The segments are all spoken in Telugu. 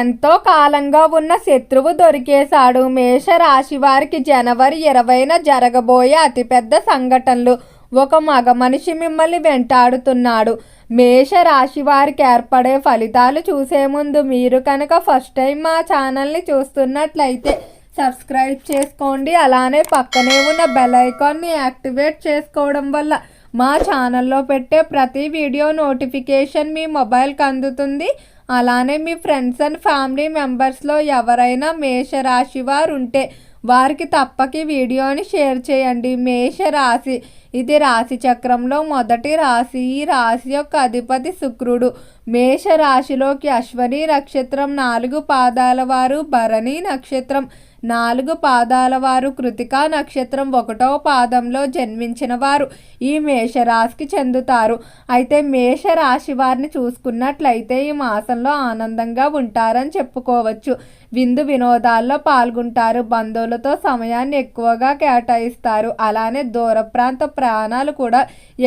ఎంతో కాలంగా ఉన్న శత్రువు దొరికేశాడు. మేషరాశి వారికి జనవరి ఇరవైన జరగబోయే అతిపెద్ద సంఘటనలు. ఒక మగ మనిషి మిమ్మల్ని వెంటాడుతున్నాడు. మేషరాశి వారికి ఏర్పడే ఫలితాలు చూసే ముందు మీరు కనుక ఫస్ట్ టైం మా ఛానల్ని చూస్తున్నట్లయితే సబ్స్క్రైబ్ చేసుకోండి. అలానే పక్కనే ఉన్న బెల్ ఐకాన్ని యాక్టివేట్ చేసుకోవడం వల్ల మా ఛానల్లో పెట్టే ప్రతి వీడియో నోటిఫికేషన్ మీ మొబైల్కి అందుతుంది. అలానే మీ ఫ్రెండ్స్ అండ్ ఫ్యామిలీ మెంబర్స్లో ఎవరైనా మేషరాశి వారు ఉంటే వారికి తప్పక ఈ వీడియోని షేర్ చేయండి. మేషరాశి ఇది రాశి చక్రంలో మొదటి రాశి ఈ రాశి యొక్క అధిపతి శుక్రుడు. మేష రాశిలోకి అశ్వని నక్షత్రం నాలుగు పాదాల వారు భరణి నక్షత్రం నాలుగు పాదాల వారు కృతికా నక్షత్రం ఒకటో పాదంలో జన్మించిన వారు ఈ మేషరాశికి చెందుతారు. అయితే మేషరాశి వారిని చూసుకున్నట్లయితే ఈ మాసంలో ఆనందంగా ఉంటారని చెప్పుకోవచ్చు. విందు వినోదాల్లో పాల్గొంటారు బంధువులతో సమయాన్ని ఎక్కువగా కేటాయిస్తారు. అలానే దూర ప్రాంత ప్రయాణాలు కూడా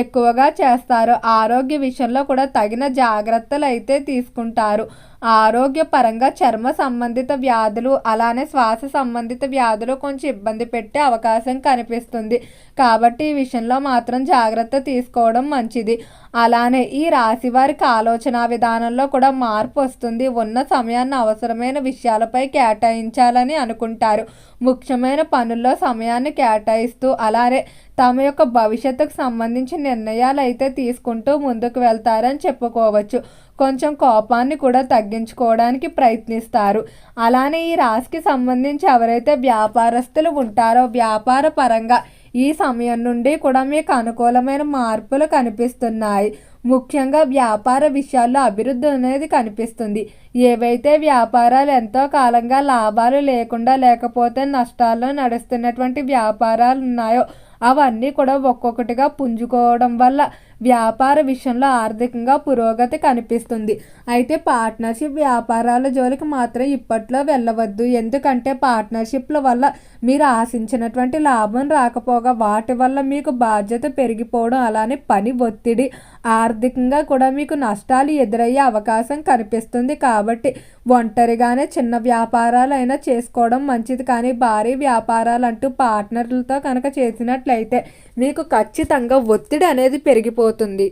ఎక్కువగా చేస్తారు. ఆరోగ్య విషయంలో కూడా తగిన జాగ్రత్తలు అయితే తీసుకుంటారు. ఆరోగ్యపరంగా చర్మ సంబంధిత వ్యాధులు అలానే శ్వాస సంబంధిత వ్యాధులు కొంచెం ఇబ్బంది పెట్టే అవకాశం కనిపిస్తుంది. కాబట్టి ఈ విషయంలో మాత్రం జాగ్రత్త తీసుకోవడం మంచిది. అలానే ఈ రాశి వారికి ఆలోచన విధానంలో కూడా మార్పు వస్తుంది. ఉన్న సమయాన్ని అవసరమైన విషయాలపై కేటాయించాలని అనుకుంటారు. ముఖ్యమైన పనుల్లో సమయాన్ని కేటాయిస్తూ అలానే తమ యొక్క భవిష్యత్తుకు సంబంధించిన నిర్ణయాలు అయితే తీసుకుంటూ ముందుకు వెళ్తారని చెప్పుకోవచ్చు. కొంచెం కోపాన్ని కూడా తగ్గించుకోవడానికి ప్రయత్నిస్తారు. అలానే ఈ రాశికి సంబంధించి ఎవరైతే వ్యాపారస్తులు ఉంటారో వ్యాపార పరంగా ఈ సమయం నుండి కూడా మీకు అనుకూలమైన మార్పులు కనిపిస్తున్నాయి. ముఖ్యంగా వ్యాపార విషయాల్లో అభివృద్ధి అనేది కనిపిస్తుంది. ఏవైతే వ్యాపారాలు ఎంతో కాలంగా లాభాలు లేకుండా లేకపోతే నష్టాల్లో నడుస్తున్నటువంటి వ్యాపారాలు ఉన్నాయో అవన్నీ కూడా ఒక్కొక్కటిగా పుంజుకోవడం వల్ల వ్యాపార విషయంలో ఆర్థికంగా పురోగతి కనిపిస్తుంది. అయితే పార్ట్నర్షిప్ వ్యాపారాల జోలికి మాత్రం ఇప్పట్లో వెళ్ళవద్దు. ఎందుకంటే పార్ట్నర్షిప్ల వల్ల మీరు ఆశించినటువంటి లాభం రాకపోగా వాటి వల్ల మీకు బాధ్యత పెరిగిపోవడం అలానే పని ఒత్తిడి ఆర్థికంగా కూడా మీకు నష్టాలు ఎదురయ్యే అవకాశం కనిపిస్తుంది కాబట్టి ఒంటరిగానే చిన్న వ్యాపారాలు అయినా చేసుకోవడం మంచిది. కానీ భారీ వ్యాపారాలు అంటూ పార్ట్నర్లతో కనుక చేసినట్లయితే మీకు ఖచ్చితంగా ఒత్తిడి అనేది పెరిగిపోతుంది.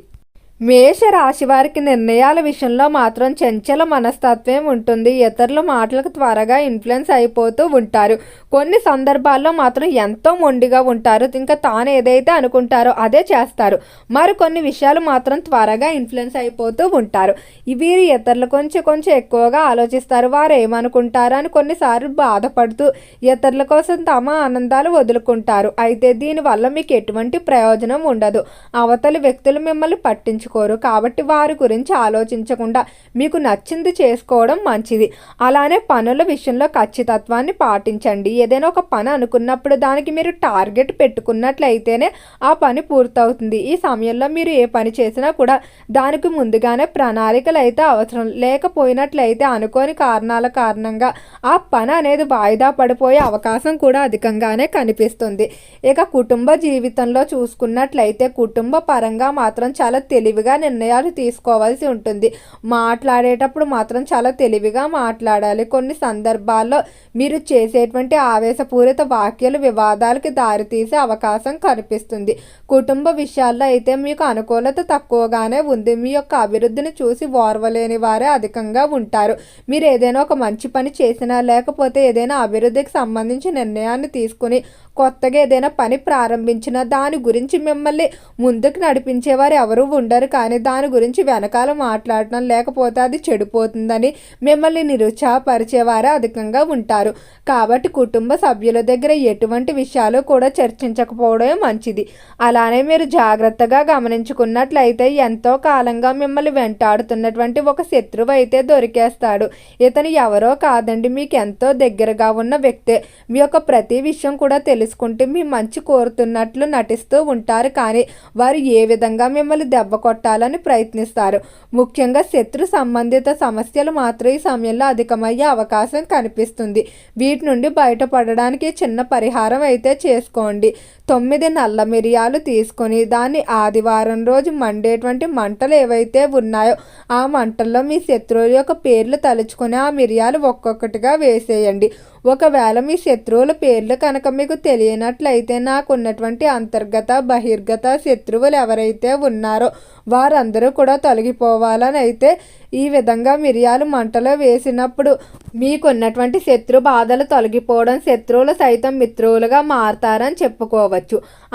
మేష రాశి వారికి నిర్ణయాల విషయంలో మాత్రం చంచల మనస్తత్వం ఉంటుంది. ఇతరుల మాటలకు త్వరగా ఇన్ఫ్లుయెన్స్ అయిపోతూ ఉంటారు. కొన్ని సందర్భాల్లో మాత్రం ఎంతో మొండిగా ఉంటారు. ఇంకా తాను ఏదైతే అనుకుంటారో అదే చేస్తారు. మరి కొన్ని విషయాలు మాత్రం త్వరగా ఇన్ఫ్లుయెన్స్ అయిపోతూ ఉంటారు. వీరు ఇతరులు కొంచెం కొంచెం ఎక్కువగా ఆలోచిస్తారు. వారు ఏమనుకుంటారు అని కొన్నిసార్లు బాధపడుతూ ఇతరుల కోసం తమ ఆనందాలు వదులుకుంటారు. అయితే దీనివల్ల మీకు ఎటువంటి ప్రయోజనం ఉండదు. అవతలి వ్యక్తులు మిమ్మల్ని పట్టించు పట్టించుకోరు. కాబట్టి వారి గురించి ఆలోచించకుండా మీకు నచ్చింది చేసుకోవడం మంచిది. అలానే పనుల విషయంలో ఖచ్చితత్వాన్ని పాటించండి. ఏదైనా ఒక పని అనుకున్నప్పుడు దానికి మీరు టార్గెట్ పెట్టుకున్నట్లయితేనే ఆ పని పూర్తవుతుంది. ఈ సమయంలో మీరు ఏ పని చేసినా కూడా దానికి ముందుగానే ప్రణాళికలు అయితే అవసరం. లేకపోయినట్లయితే అనుకోని కారణాల కారణంగా ఆ పని అనేది వాయిదా పడిపోయే అవకాశం కూడా అధికంగానే కనిపిస్తుంది. ఇక కుటుంబ జీవితంలో చూసుకున్నట్లయితే కుటుంబ పరంగా మాత్రం చాలా తెలివి తెలివిగా నిర్ణయాలు తీసుకోవాల్సి ఉంటుంది. మాట్లాడేటప్పుడు మాత్రం చాలా తెలివిగా మాట్లాడాలి. కొన్ని సందర్భాల్లో మీరు చేసేటువంటి ఆవేశపూరిత వాక్యాలు వివాదాలకి దారితీసే అవకాశం కనిపిస్తుంది. కుటుంబ విషయాల్లో అయితే మీకు అనుకూలత తక్కువగానే ఉంది. మీ యొక్క అభివృద్ధిని చూసి ఓర్వలేని వారే అధికంగా ఉంటారు. మీరు ఏదైనా ఒక మంచి పని చేసినా లేకపోతే ఏదైనా అభివృద్ధికి సంబంధించి నిర్ణయాన్ని తీసుకుని కొత్తగా ఏదైనా పని ప్రారంభించిన దాని గురించి మిమ్మల్ని ముందుకు నడిపించేవారు ఎవరు ఉండరు. కానీ దాని గురించి వెనకాల మాట్లాడటం లేకపోతే అది చెడిపోతుందని మిమ్మల్ని నిరుత్సాహపరిచేవారు అధికంగా ఉంటారు. కాబట్టి కుటుంబ సభ్యుల దగ్గర ఎటువంటి విషయాలు కూడా చర్చించకపోవడమే మంచిది. అలానే మీరు జాగ్రత్తగా గమనించుకున్నట్లయితే ఎంతో కాలంగా మిమ్మల్ని వెంటాడుతున్నటువంటి ఒక శత్రువు అయితే దొరికేస్తాడు. ఇతను ఎవరో కాదండి మీకు ఎంతో దగ్గరగా ఉన్న వ్యక్తే. మీ యొక్క ప్రతి విషయం కూడా తెలుసు తెలుసుకుంటే మీ మంచి కోరుతున్నట్లు నటిస్తూ ఉంటారు. కానీ వారు ఏ విధంగా మిమ్మల్ని దెబ్బ కొట్టాలని ప్రయత్నిస్తారు? ముఖ్యంగా శత్రు సంబంధిత సమస్యలు మాత్రం ఈ సమయంలో అధికమయ్యే అవకాశం కనిపిస్తుంది. వీటి నుండి బయటపడడానికి చిన్న పరిహారం అయితే చేసుకోండి. తొమ్మిది నల్ల మిరియాలు తీసుకొని దాన్ని ఆదివారం రోజు మండేటువంటి మంటలు ఏవైతే ఉన్నాయో ఆ మంటల్లో మీ శత్రువుల యొక్క పేర్లు తలుచుకొని ఆ మిరియాలు ఒక్కొక్కటిగా వేసేయండి. ఒకవేళ మీ శత్రువుల పేర్లు కనుక మీకు తెలియనట్లయితే నాకున్నటువంటి అంతర్గత బహిర్గత శత్రువులు ఎవరైతే ఉన్నారో వారందరూ కూడా తొలగిపోవాలని అయితే ఈ విధంగా మిరియాలు మంటలో వేసినప్పుడు మీకున్నటువంటి శత్రు బాధలు తొలగిపోవడం శత్రువులు సైతం మిత్రువులుగా మారతారని చెప్పుకోవచ్చు.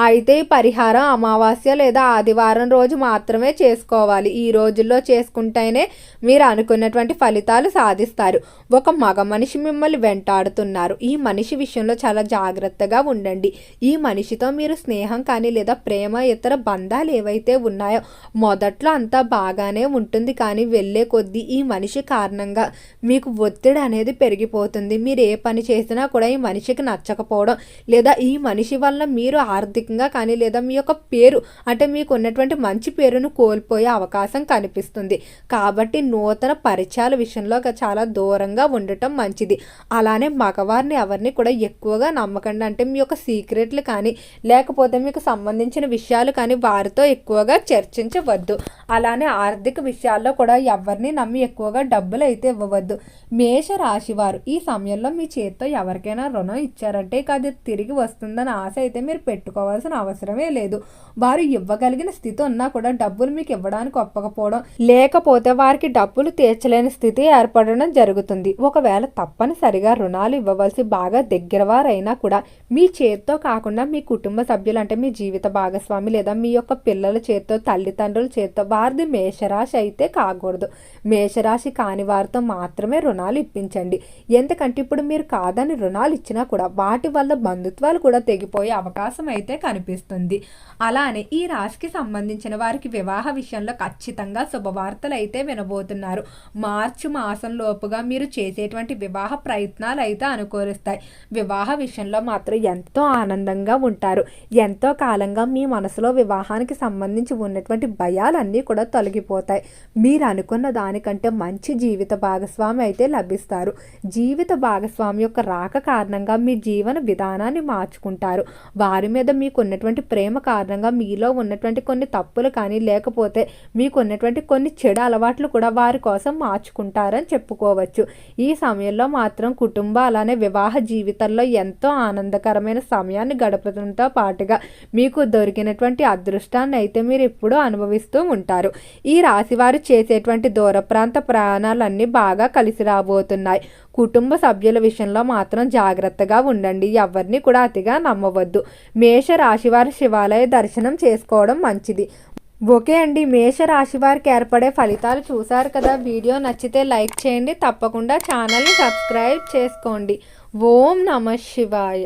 అయితే పరిహారం అమావాస్య లేదా ఆదివారం రోజు మాత్రమే చేసుకోవాలి. ఈ రోజుల్లో చేసుకుంటేనే మీరు అనుకున్నటువంటి ఫలితాలు సాధిస్తారు. ఒక మగ మనిషి మిమ్మల్ని వెంటాడుతున్నారు. ఈ మనిషి విషయంలో చాలా జాగ్రత్తగా ఉండండి. ఈ మనిషితో మీరు స్నేహం కానీ లేదా ప్రేమ ఇతర బంధాలు ఏవైతే ఉన్నాయో మొదట్లో అంతా బాగానే ఉంటుంది. కానీ వెళ్ళే కొద్దీ ఈ మనిషి కారణంగా మీకు ఒత్తిడి అనేది పెరిగిపోతుంది. మీరు ఏ పని చేసినా కూడా ఈ మనిషికి నచ్చకపోవడం లేదా ఈ మనిషి వల్ల మీరు ఆర్థికంగా కానీ లేదా మీ యొక్క పేరు అంటే మీకు ఉన్నటువంటి మంచి పేరును కోల్పోయే అవకాశం కనిపిస్తుంది. కాబట్టి నూతన పరిచయాల విషయంలో చాలా దూరంగా ఉండటం మంచిది. అలానే మగవారిని ఎవరిని కూడా ఎక్కువగా నమ్మకండి. అంటే మీ యొక్క సీక్రెట్లు కానీ లేకపోతే మీకు సంబంధించిన విషయాలు కానీ వారితో ఎక్కువగా చర్చించవద్దు. అలానే ఆర్థిక విషయాల్లో కూడా ఎవరిని నమ్మి ఎక్కువగా డబ్బులు అయితే ఇవ్వవద్దు. మేష రాశి వారు ఈ సమయంలో మీ చేతితో ఎవరికైనా రుణం ఇచ్చారంటే ఇక అది తిరిగి వస్తుందని ఆశ అయితే మీరు పెట్టుకోవాల్సిన అవసరమే లేదు. వారు ఇవ్వగలిగిన స్థితి ఉన్నా కూడా డబ్బులు మీకు ఇవ్వడానికి ఒప్పకపోవడం లేకపోతే వారికి డబ్బులు తీర్చలేని స్థితి ఏర్పడడం జరుగుతుంది. ఒకవేళ తప్పనిసరిగా రుణాలు ఇవ్వవలసి బాగా దగ్గర వారైనా కూడా మీ చేతితో కాకుండా మీ కుటుంబ సభ్యులు అంటే మీ జీవిత భాగస్వామి లేదా మీ యొక్క పిల్లల చేతితో తల్లిదండ్రుల చేతితో వారిది మేషరాశి అయితే కాకూడదు. మేషరాశి కాని వారితో మాత్రమే రుణాలు ఇప్పించండి. ఎందుకంటే ఇప్పుడు మీరు కాదని రుణాలు ఇచ్చినా కూడా వాటి వల్ల బంధుత్వాలు కూడా తెగిపోయే అవకాశం అవకాశం అయితే కనిపిస్తుంది. అలానే ఈ రాశికి సంబంధించిన వారికి వివాహ విషయంలో ఖచ్చితంగా శుభవార్తలు అయితే వినబోతున్నారు. మార్చి మాసం లోపుగా మీరు చేసేటువంటి వివాహ ప్రయత్నాలు అయితే అనుకూలిస్తాయి. వివాహ విషయంలో మాత్రం ఎంతో ఆనందంగా ఉంటారు. ఎంతో కాలంగా మీ మనసులో వివాహానికి సంబంధించి ఉన్నటువంటి భయాలన్నీ కూడా తొలగిపోతాయి. మీరు అనుకున్న దానికంటే మంచి జీవిత భాగస్వామి అయితే లభిస్తారు. జీవిత భాగస్వామి యొక్క రాక కారణంగా మీ జీవన విధానాన్ని మార్చుకుంటారు. వారి వారి మీద మీకు ఉన్నటువంటి ప్రేమ కారణంగా మీలో ఉన్నటువంటి కొన్ని తప్పులు కానీ లేకపోతే మీకు ఉన్నటువంటి కొన్ని చెడు అలవాట్లు కూడా వారి కోసం మార్చుకుంటారని చెప్పుకోవచ్చు. ఈ సమయంలో మాత్రం కుటుంబ అలానే వివాహ జీవితంలో ఎంతో ఆనందకరమైన సమయాన్ని గడపడంతో పాటుగా మీకు దొరికినటువంటి అదృష్టాన్ని అయితే మీరు ఎప్పుడూ అనుభవిస్తూ ఉంటారు. ఈ రాశి వారు చేసేటువంటి దూర ప్రాంత ప్రయాణాలన్నీ బాగా కలిసి రాబోతున్నాయి. కుటుంబ సభ్యుల విషయంలో మాత్రం జాగ్రత్తగా ఉండండి. ఎవరిని కూడా అతిగా నమ్మవద్దు. మేష రాశివారి శివాలయ దర్శనం చేసుకోవడం మంచిది. ఓకే అండి. మేష రాశి వారికి ఏర్పడే ఫలితాలు చూసారు కదా. వీడియో నచ్చితే లైక్ చేయండి. తప్పకుండా ఛానల్ని సబ్స్క్రైబ్ చేసుకోండి. ఓం నమ శివాయ.